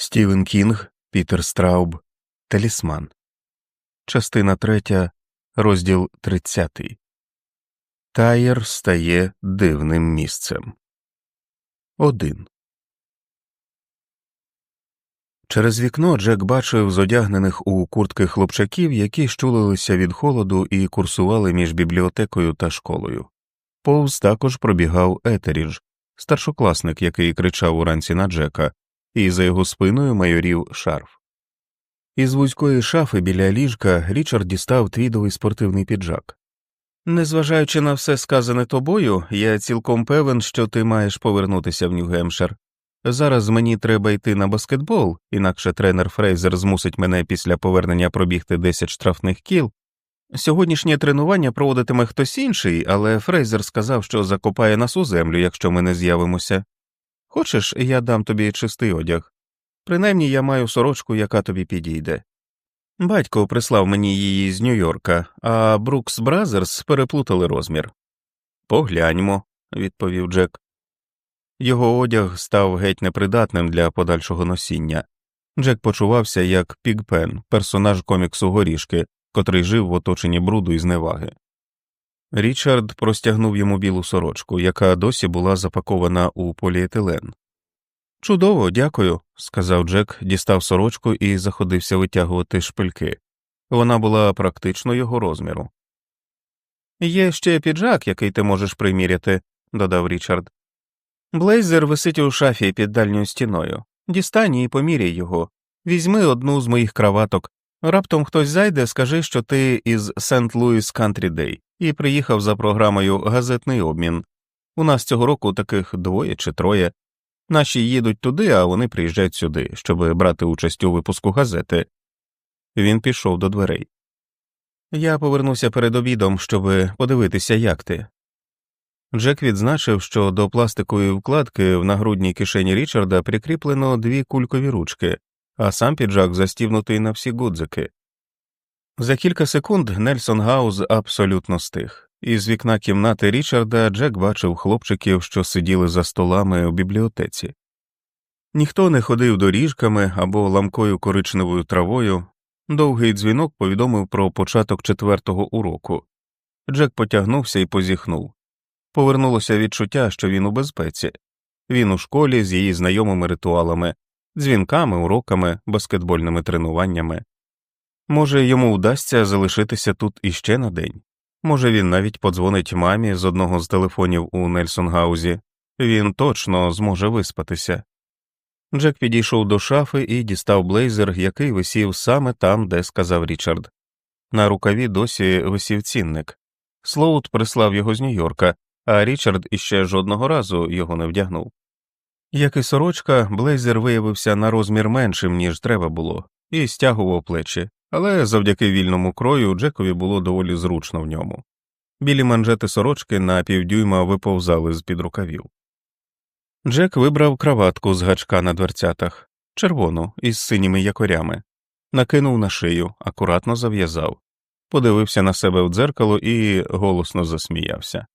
Стівен Кінг, Пітер Страуб, Талісман. Частина третя, розділ тридцятий. Таєр стає дивним місцем. Один. Через вікно Джек бачив зодягнених у куртки хлопчаків, які щулилися від холоду і курсували між бібліотекою та школою. Повз також пробігав Етерідж, старшокласник, який кричав уранці на Джека, і за його спиною майорів шарф. Із вузької шафи біля ліжка Річард дістав твідовий спортивний піджак. Незважаючи на все сказане тобою, я цілком певен, що ти маєш повернутися в Нью-Гемшир. Зараз мені треба йти на баскетбол, інакше тренер Фрейзер змусить мене після повернення пробігти 10 штрафних кіл. Сьогоднішнє тренування проводитиме хтось інший, але Фрейзер сказав, що закопає нас у землю, якщо ми не з'явимося. Хочеш, я дам тобі чистий одяг. Принаймні я маю сорочку, яка тобі підійде. Батько прислав мені її з Нью-Йорка, а Брукс Бразерс переплутали розмір. Погляньмо, відповів Джек. Його одяг став геть непридатним для подальшого носіння. Джек почувався як Пігпен, персонаж коміксу горішки, котрий жив в оточенні бруду і зневаги. Річард простягнув йому білу сорочку, яка досі була запакована у поліетилен. Чудово, дякую, сказав Джек, дістав сорочку і заходився витягувати шпильки. Вона була практично його розміру. Є ще піджак, який ти можеш приміряти, додав Річард. Блейзер висить у шафі під дальньою стіною. Дістань і поміряй його. Візьми одну з моїх краваток. Раптом хтось зайде, скажи, що ти із Сент Луіс Country Day і приїхав за програмою газетний обмін. У нас цього року таких двоє чи троє. Наші їдуть туди, а вони приїжджають сюди, щоб брати участь у випуску газети. Він пішов до дверей. Я повернуся перед обідом, щоб подивитися, як ти. Джек відзначив, що до пластикової вкладки в нагрудній кишені Річарда прикріплено дві кулькові ручки, а сам піджак застівнутий на всі гудзики. За кілька секунд Нельсон Гауз абсолютно стих. Із вікна кімнати Річарда Джек бачив хлопчиків, що сиділи за столами у бібліотеці. Ніхто не ходив доріжками або ламкою коричневою травою. Довгий дзвінок повідомив про початок четвертого уроку. Джек потягнувся і позіхнув. Повернулося відчуття, що він у безпеці, він у школі з її знайомими ритуалами, дзвінками, уроками, баскетбольними тренуваннями. Може, йому вдасться залишитися тут іще на день. Може, він навіть подзвонить мамі з одного з телефонів у Нельсонгаузі, він точно зможе виспатися. Джек підійшов до шафи і дістав блейзер, який висів саме там, де сказав Річард. На рукаві досі висів цінник. Слоут прислав його з Нью-Йорка, а Річард іще жодного разу його не вдягнув. Як і сорочка, блейзер виявився на розмір меншим, ніж треба було, і стягував плечі, але завдяки вільному крою Джекові було доволі зручно в ньому. Білі манжети сорочки на півдюйма виповзали з під рукавів. Джек вибрав краватку з гачка на дверцятах, червону із синіми якорями, накинув на шию, акуратно зав'язав, подивився на себе в дзеркало і голосно засміявся.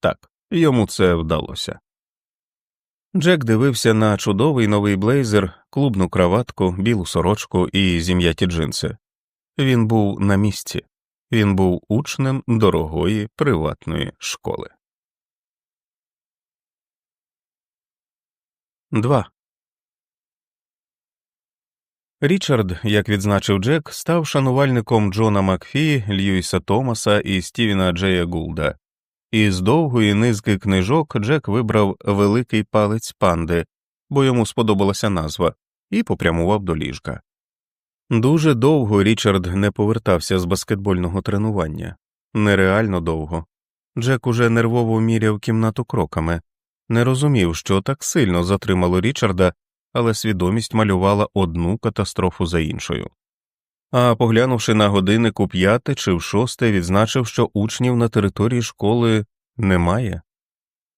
Так, йому це вдалося. Джек дивився на чудовий новий блейзер, клубну краватку, білу сорочку і зім'яті джинси. Він був на місці, він був учнем дорогої приватної школи. 2. Річард, як відзначив Джек, став шанувальником Джона Макфі, Льюіса Томаса і Стівена Джея Гулда. Із довгої низки книжок Джек вибрав великий палець панди, бо йому сподобалася назва, і попрямував до ліжка. Дуже довго Річард не повертався з баскетбольного тренування, нереально довго. Джек уже нервово міряв кімнату кроками, не розумів, що так сильно затримало Річарда, але свідомість малювала одну катастрофу за іншою. А поглянувши на годинник у п'яте чи в шосте, відзначив, що учнів на території школи немає.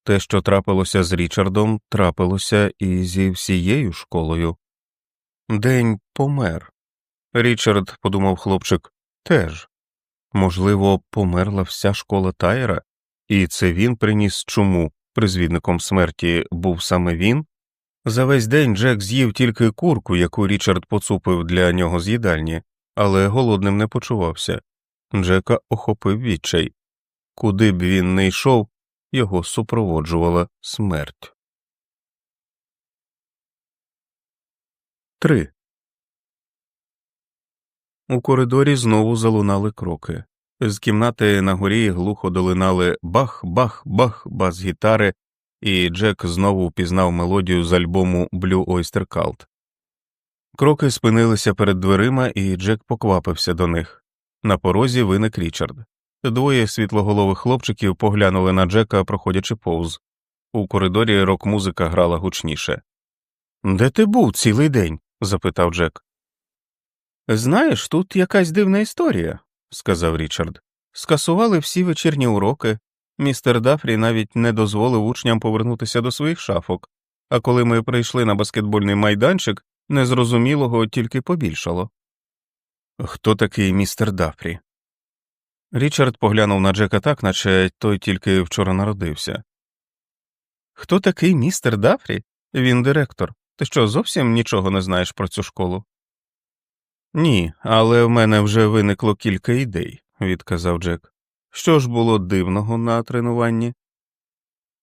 Те, що трапилося з Річардом, трапилося і зі всією школою. День помер. Річард, подумав хлопчик, теж. Можливо, померла вся школа Тайра, і це він приніс чому призвідником смерті був саме він. За весь день Джек з'їв тільки курку, яку Річард поцупив для нього з їдальні, але голодним не почувався. Джека охопив відчай. Куди б він не йшов, його супроводжувала смерть. 3. У коридорі знову залунали кроки. З кімнати на горі глухо долинали бах, бах, бах, бас гітари, і Джек знову впізнав мелодію з альбому Blue Oyster Cult. Кроки спинилися перед дверима, і Джек поквапився до них. На порозі виник Річард. Двоє світлоголових хлопчиків поглянули на Джека, проходячи повз. У коридорі рок музика грала гучніше. Де ти був цілий день? запитав Джек. Знаєш, тут якась дивна історія, сказав Річард. Скасували всі вечірні уроки. Містер Дафрі навіть не дозволив учням повернутися до своїх шафок, а коли ми прийшли на баскетбольний майданчик, незрозумілого тільки побільшало. Хто такий містер Дафрі? Річард поглянув на Джека так, наче той тільки вчора народився. Хто такий містер Дафрі? Він директор. Ти що, зовсім нічого не знаєш про цю школу? Ні, але в мене вже виникло кілька ідей, відказав Джек. Що ж було дивного на тренуванні?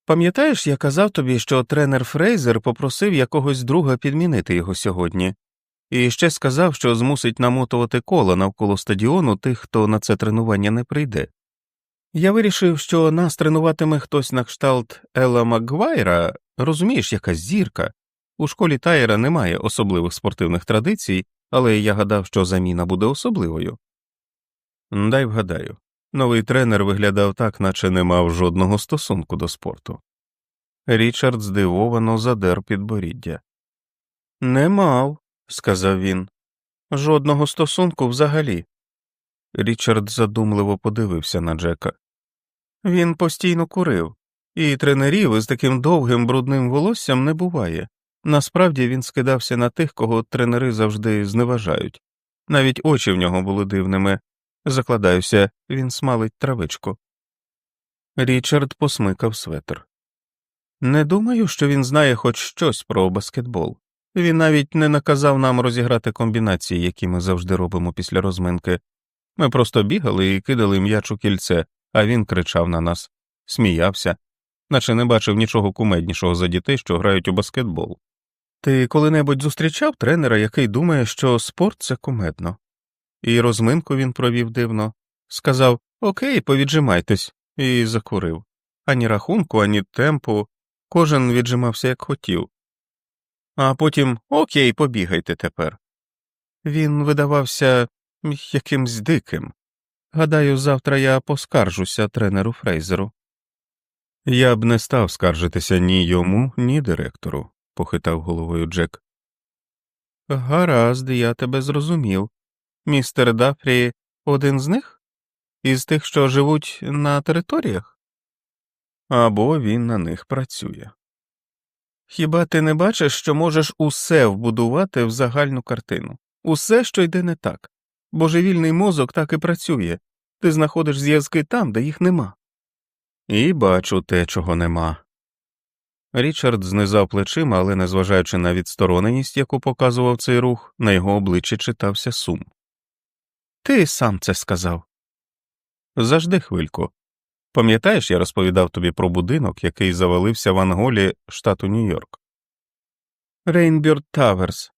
Пам'ятаєш, я казав тобі, що тренер Фрейзер попросив якогось друга підмінити його сьогодні, і ще сказав, що змусить намотувати кола навколо стадіону тих, хто на це тренування не прийде. Я вирішив, що нас тренуватиме хтось на кшталт Елла Макгвайра, розумієш, якась зірка. У школі Тайера немає особливих спортивних традицій, але я гадав, що заміна буде особливою. Дай вгадаю, новий тренер виглядав так, наче не мав жодного стосунку до спорту. Річард здивовано задер підборіддя. Не мав, сказав він. Жодного стосунку взагалі. Річард задумливо подивився на Джека. Він постійно курив, і тренерів із таким довгим брудним волоссям не буває. Насправді він скидався на тих, кого тренери завжди зневажають. Навіть очі в нього були дивними. Закладаюся, він смалить травичку. Річард посмикав светр. Не думаю, що він знає хоч щось про баскетбол. Він навіть не наказав нам розіграти комбінації, які ми завжди робимо після розминки. Ми просто бігали і кидали м'яч у кільце, а він кричав на нас, сміявся, наче не бачив нічого кумеднішого за дітей, що грають у баскетбол. Ти коли-небудь зустрічав тренера, який думає, що спорт це кумедно? І розминку він провів дивно, сказав Окей, повіджимайтесь, і закурив. Ані рахунку, ані темпу, кожен віджимався як хотів. А потім Окей, побігайте тепер. Він видавався якимсь диким. Гадаю, завтра я поскаржуся тренеру Фрейзеру. Я б не став скаржитися ні йому, ні директору похитав головою Джек. Гаразд, я тебе зрозумів. Містер Дафрі один з них? Із тих, що живуть на територіях? Або він на них працює. Хіба ти не бачиш, що можеш усе вбудувати в загальну картину, усе, що йде не так. Божевільний мозок так і працює, ти знаходиш зв'язки там, де їх нема. І бачу те, чого нема, Річард знизав плечима, але, незважаючи на відстороненість, яку показував цей рух, на його обличчі читався сум. Ти сам це сказав. Зажди хвильку. Пам'ятаєш, я розповідав тобі про будинок, який завалився в Анголі, штату Нью-Йорк? Рейнбірд Таверс.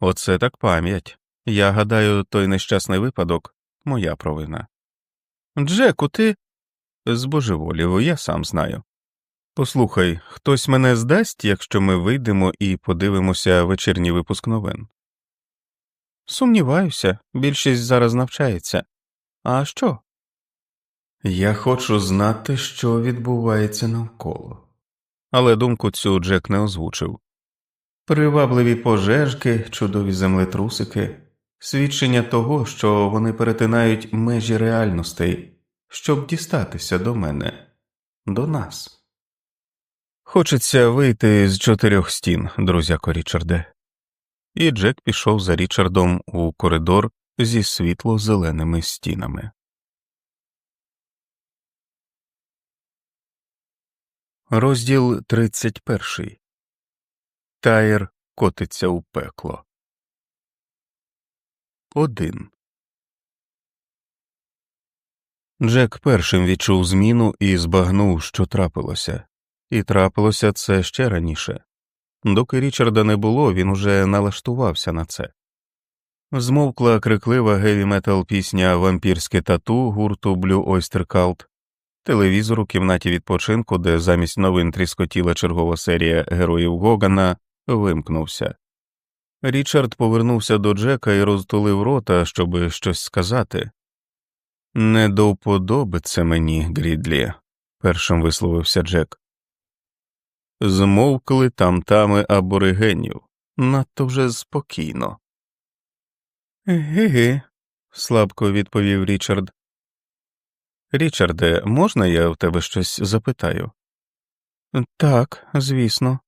Оце так пам'ять. Я гадаю, той нещасний випадок моя провина. Джеку, ти збожеволів, я сам знаю. Послухай, хтось мене здасть, якщо ми вийдемо і подивимося вечірній випуск новин. Сумніваюся, більшість зараз навчається. А що? Я хочу знати, що відбувається навколо. Але думку цю Джек не озвучив. Привабливі пожежки, чудові землетрусики, свідчення того, що вони перетинають межі реальностей, щоб дістатися до мене, до нас. Хочеться вийти з чотирьох стін, друзяко Річарде. І Джек пішов за Річардом у коридор зі світло зеленими стінами. Розділ 31 Тайр котиться у пекло. Один. Джек першим відчув зміну і збагнув, що трапилося, і трапилося це ще раніше. Доки Річарда не було, він уже налаштувався на це. Змовкла криклива геві метал пісня Вампірське тату гурту Blue Oyster Cult, телевізор у кімнаті відпочинку, де замість новин тріскотіла чергова серія героїв Гогана, вимкнувся. Річард повернувся до Джека і розтулив рота, щоби щось сказати. Не до вподоби мені, Грідлі, першим висловився Джек. Змовкли тамтами аборигенів, надто вже спокійно. Ге-ге, слабко відповів Річард. Річарде, можна я в тебе щось запитаю? Так, звісно.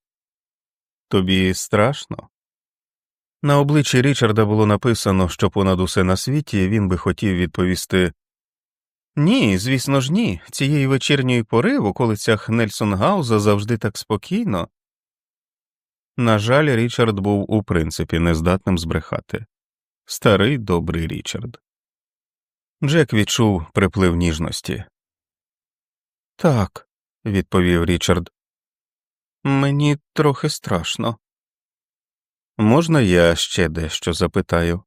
Тобі страшно? На обличчі Річарда було написано, що понад усе на світі він би хотів відповісти Ні, звісно ж, ні. Цієї вечірньої пори в околицях Нельсонгауза завжди так спокійно. На жаль, Річард був у принципі нездатним збрехати. Старий добрий Річард. Джек відчув приплив ніжності. Так, відповів Річард. Мені трохи страшно. Можна я ще дещо запитаю?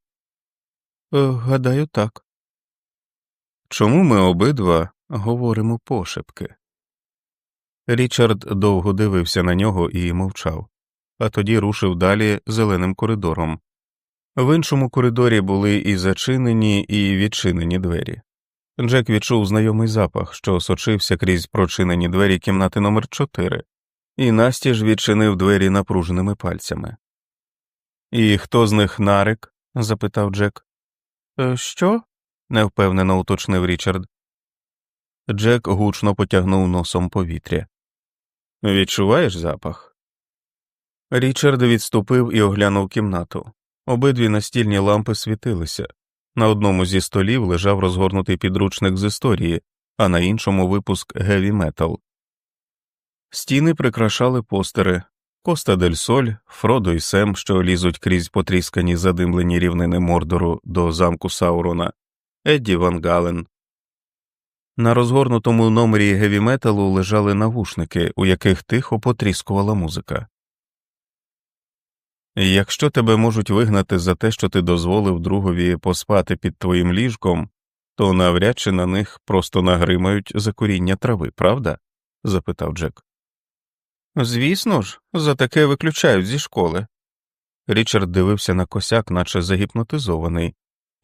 «Е, Гадаю, так. Чому ми обидва говоримо пошепки? Річард довго дивився на нього і мовчав, а тоді рушив далі зеленим коридором. В іншому коридорі були і зачинені, і відчинені двері. Джек відчув знайомий запах, що сочився крізь прочинені двері кімнати номер 4 і настіж відчинив двері напруженими пальцями. І хто з них нарик? запитав Джек. «Е, Що? Невпевнено уточнив Річард. Джек гучно потягнув носом повітря. Відчуваєш запах? Річард відступив і оглянув кімнату. Обидві настільні лампи світилися. На одному зі столів лежав розгорнутий підручник з історії, а на іншому випуск Геві Метал. Стіни прикрашали постери Коста дель Соль, Фродо і Сем, що лізуть крізь потріскані задимлені рівнини Мордору до замку Саурона, Едді Ван Гален. На розгорнутому номері геві металу лежали навушники, у яких тихо потріскувала музика. Якщо тебе можуть вигнати за те, що ти дозволив другові поспати під твоїм ліжком, то навряд чи на них просто нагримають за коріння трави, правда? запитав Джек. Звісно ж, за таке виключають зі школи. Річард дивився на косяк, наче загіпнотизований,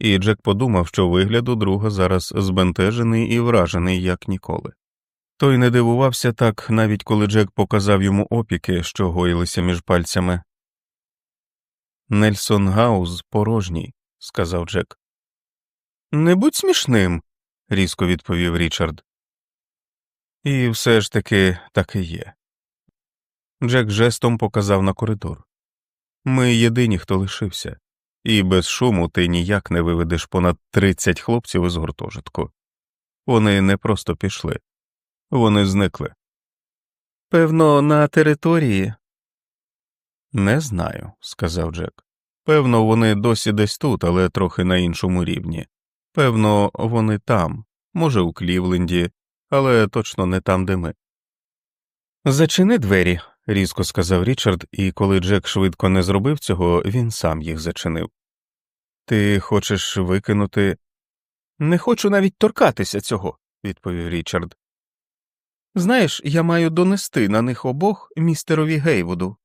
і Джек подумав, що вигляд у друга зараз збентежений і вражений, як ніколи. Той не дивувався так, навіть коли Джек показав йому опіки, що гоїлися між пальцями. Нельсон Гауз порожній, сказав Джек. Не будь смішним, різко відповів Річард. І все ж таки так і є. Джек жестом показав на коридор. Ми єдині, хто лишився, і без шуму ти ніяк не виведеш понад тридцять хлопців із гуртожитку. Вони не просто пішли, вони зникли. Певно, на території. Не знаю, сказав Джек. Певно, вони досі десь тут, але трохи на іншому рівні. Певно, вони там, може, у Клівленді, але точно не там, де ми. Зачини двері, різко сказав Річард, і коли Джек швидко не зробив цього, він сам їх зачинив. Ти хочеш викинути. Не хочу навіть торкатися цього, відповів Річард. Знаєш, я маю донести на них обох містерові Гейвуду.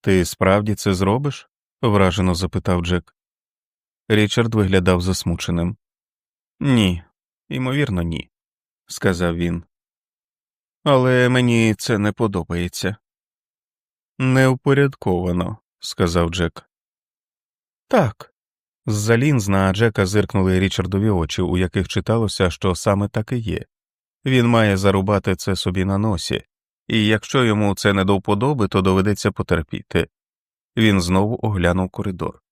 Ти справді це зробиш? вражено запитав Джек. Річард виглядав засмученим. Ні, ймовірно, ні, сказав він. Але мені це не подобається. Неупорядковано, сказав Джек. Так. З за на Джека зиркнули Річардові очі, у яких читалося, що саме так і є. Він має зарубати це собі на носі, і якщо йому це не до вподоби, то доведеться потерпіти. Він знову оглянув коридор.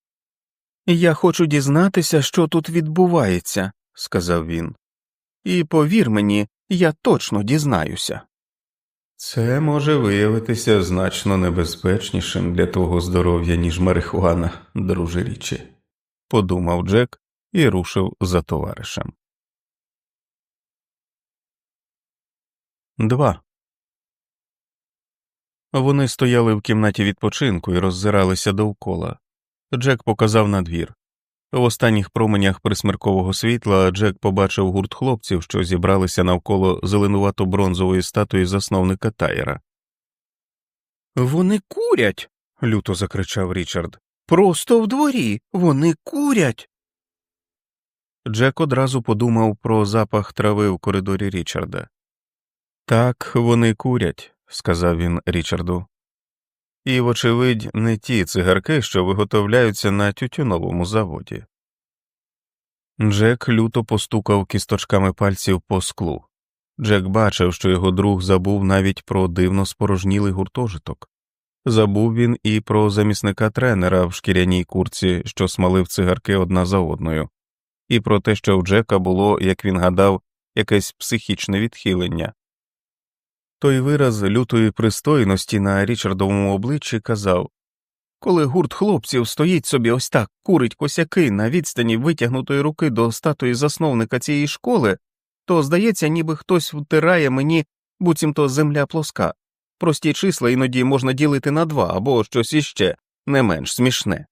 Я хочу дізнатися, що тут відбувається, сказав він. І повір мені, я точно дізнаюся. Це може виявитися значно небезпечнішим для твого здоров'я, ніж марихуана, друже річі, подумав Джек і рушив за товаришем. 2. Вони стояли в кімнаті відпочинку і роззиралися довкола. Джек показав на двір. В останніх променях присмеркового світла Джек побачив гурт хлопців, що зібралися навколо зеленувато бронзової статуї засновника Тайера. Вони курять. люто закричав Річард. Просто в дворі. Вони курять. Джек одразу подумав про запах трави в коридорі Річарда. Так, вони курять, сказав він Річарду. І, вочевидь, не ті цигарки, що виготовляються на тютюновому заводі. Джек люто постукав кісточками пальців по склу. Джек бачив, що його друг забув навіть про дивно спорожнілий гуртожиток. Забув він і про замісника тренера в шкіряній курці, що смалив цигарки одна за одною, і про те, що в Джека було, як він гадав, якесь психічне відхилення. Той вираз лютої пристойності на Річардовому обличчі казав Коли гурт хлопців стоїть собі ось так, курить косяки на відстані витягнутої руки до статуї засновника цієї школи, то здається, ніби хтось втирає мені, буцімто земля плоска. Прості числа іноді можна ділити на два або щось іще не менш смішне.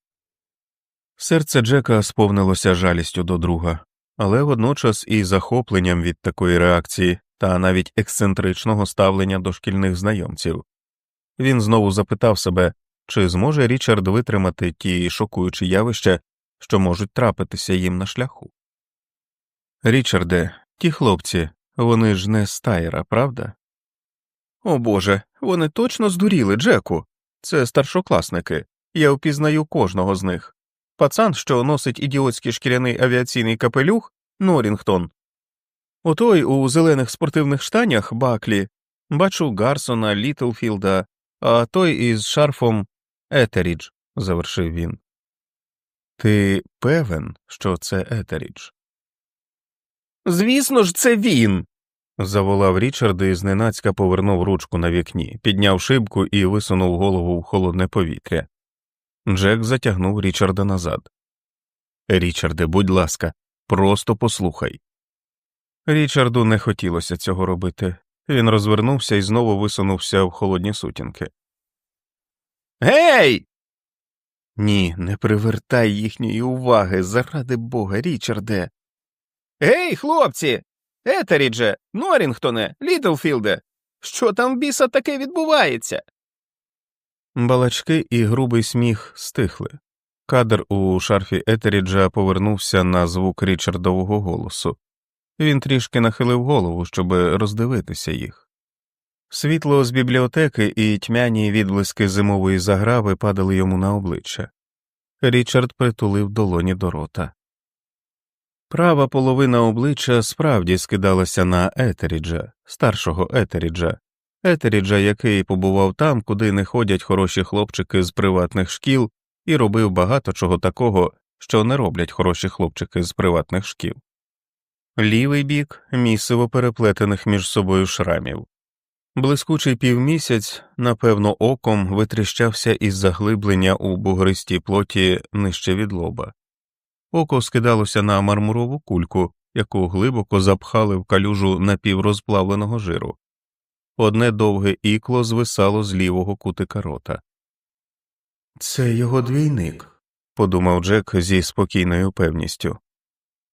Серце Джека сповнилося жалістю до друга, але водночас і захопленням від такої реакції та навіть ексцентричного ставлення до шкільних знайомців. Він знову запитав себе, чи зможе Річард витримати ті шокуючі явища, що можуть трапитися їм на шляху. Річарде, ті хлопці, вони ж не з Тайра, правда? О Боже, вони точно здуріли, Джеку. Це старшокласники. Я впізнаю кожного з них. Пацан, що носить ідіотський шкіряний авіаційний капелюх, Норінгтон, Отой у зелених спортивних штанях Баклі бачу Гарсона, Літлфілда, а той із шарфом Етерідж, завершив він. Ти певен, що це Етерідж? Звісно ж, це він. заволав Річард і зненацька повернув ручку на вікні, підняв шибку і висунув голову в холодне повітря. Джек затягнув Річарда назад. Річарде, будь ласка, просто послухай. Річарду не хотілося цього робити. Він розвернувся і знову висунувся в холодні сутінки. Гей. Ні, не привертай їхньої уваги, заради бога, Річарде. Гей, хлопці. Етерідже, Норінгтоне, Літлфілде. Що там біса таке відбувається? Балачки і грубий сміх стихли. Кадр у шарфі Етеріджа повернувся на звук Річардового голосу. Він трішки нахилив голову, щоб роздивитися їх. Світло з бібліотеки і тьмяні відблиски зимової заграви падали йому на обличчя. Річард притулив долоні до рота. Права половина обличчя справді скидалася на Етеріджа, старшого Етеріджа, Етеріджа, який побував там, куди не ходять хороші хлопчики з приватних шкіл, і робив багато чого такого, що не роблять хороші хлопчики з приватних шкіл лівий бік місиво переплетених між собою шрамів. Блискучий півмісяць, напевно, оком витріщався із заглиблення у бугристій плоті нижче від лоба. Око скидалося на мармурову кульку, яку глибоко запхали в калюжу напіврозплавленого жиру. Одне довге ікло звисало з лівого кутика рота. Це його двійник, подумав Джек зі спокійною певністю.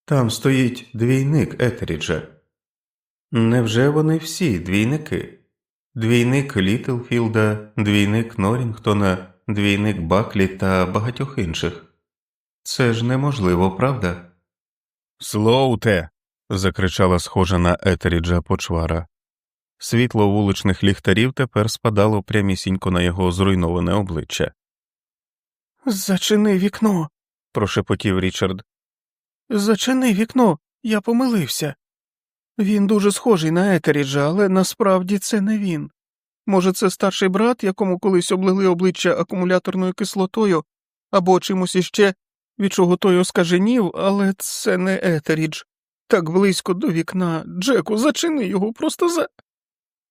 Там стоїть двійник Етеріджа. Невже вони всі двійники? Двійник Літлфілда, двійник Норінгтона, двійник Баклі та багатьох інших. Це ж неможливо, правда? Слоуте. закричала схожа на Етеріджа почвара. Світло вуличних ліхтарів тепер спадало прямісінько на його зруйноване обличчя. Зачини вікно. прошепотів Річард. Зачини вікно, я помилився. Він дуже схожий на Етеріджа, але насправді це не він. Може, це старший брат, якому колись облили обличчя акумуляторною кислотою, або чимось іще, від чого той оскаженів, але це не Етерідж. Так близько до вікна. Джеку, зачини його просто за.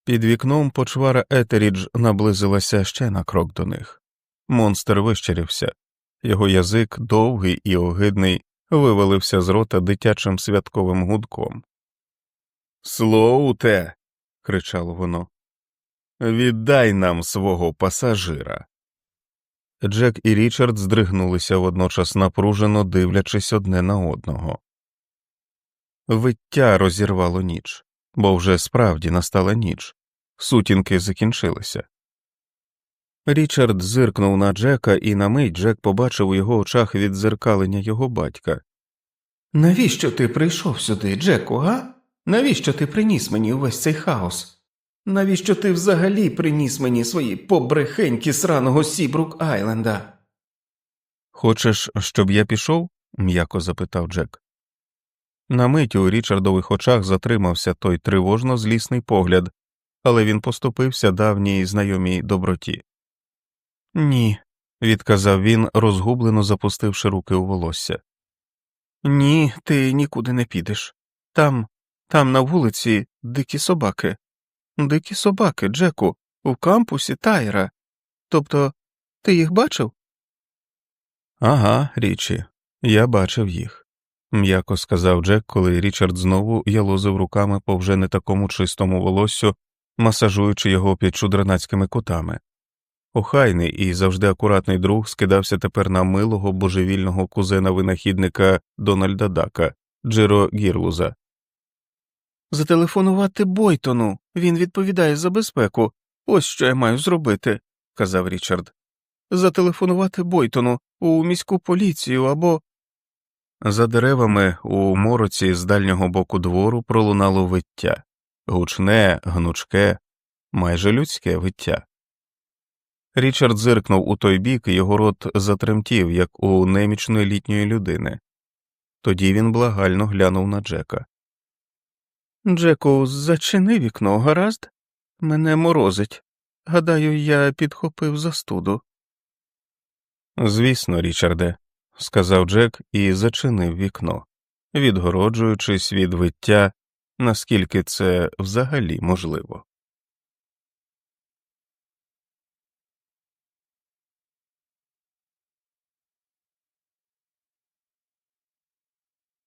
Під вікном почвара Етерідж наблизилася ще на крок до них. Монстр вищерівся, його язик, довгий і огидний, вивалився з рота дитячим святковим гудком. Слоуте. кричало воно. Віддай нам свого пасажира. Джек і Річард здригнулися водночас напружено дивлячись одне на одного. Виття розірвало ніч, бо вже справді настала ніч, сутінки закінчилися. Річард зиркнув на Джека, і на мить Джек побачив у його очах віддзеркалення його батька. Навіщо ти прийшов сюди, Джеку, га? Навіщо ти приніс мені увесь цей хаос? Навіщо ти взагалі приніс мені свої побрехеньки сраного Сібрук Айленда? Хочеш, щоб я пішов? м'яко запитав Джек. На мить у Річардових очах затримався той тривожно злісний погляд, але він поступився давній знайомій доброті. Ні, відказав він, розгублено запустивши руки у волосся. Ні, ти нікуди не підеш. Там, там на вулиці дикі собаки. Дикі собаки, Джеку, у кампусі Тайра. Тобто, ти їх бачив? Ага, річі, я бачив їх, м'яко сказав Джек, коли Річард знову ялозив руками по вже не такому чистому волоссю, масажуючи його під чудранацькими кутами. Охайний і завжди акуратний друг скидався тепер на милого божевільного кузена винахідника Дональда Дака, Джиро Гірлуза. Зателефонувати Бойтону, він відповідає за безпеку. Ось що я маю зробити, казав Річард. Зателефонувати Бойтону у міську поліцію або. За деревами у мороці з дальнього боку двору пролунало виття гучне, гнучке, майже людське виття. Річард зиркнув у той бік, і його рот затремтів, як у немічної літньої людини. Тоді він благально глянув на Джека. Джеку, зачини вікно, гаразд? Мене морозить. Гадаю, я підхопив застуду. Звісно, Річарде, сказав Джек і зачинив вікно, відгороджуючись від виття, наскільки це взагалі можливо.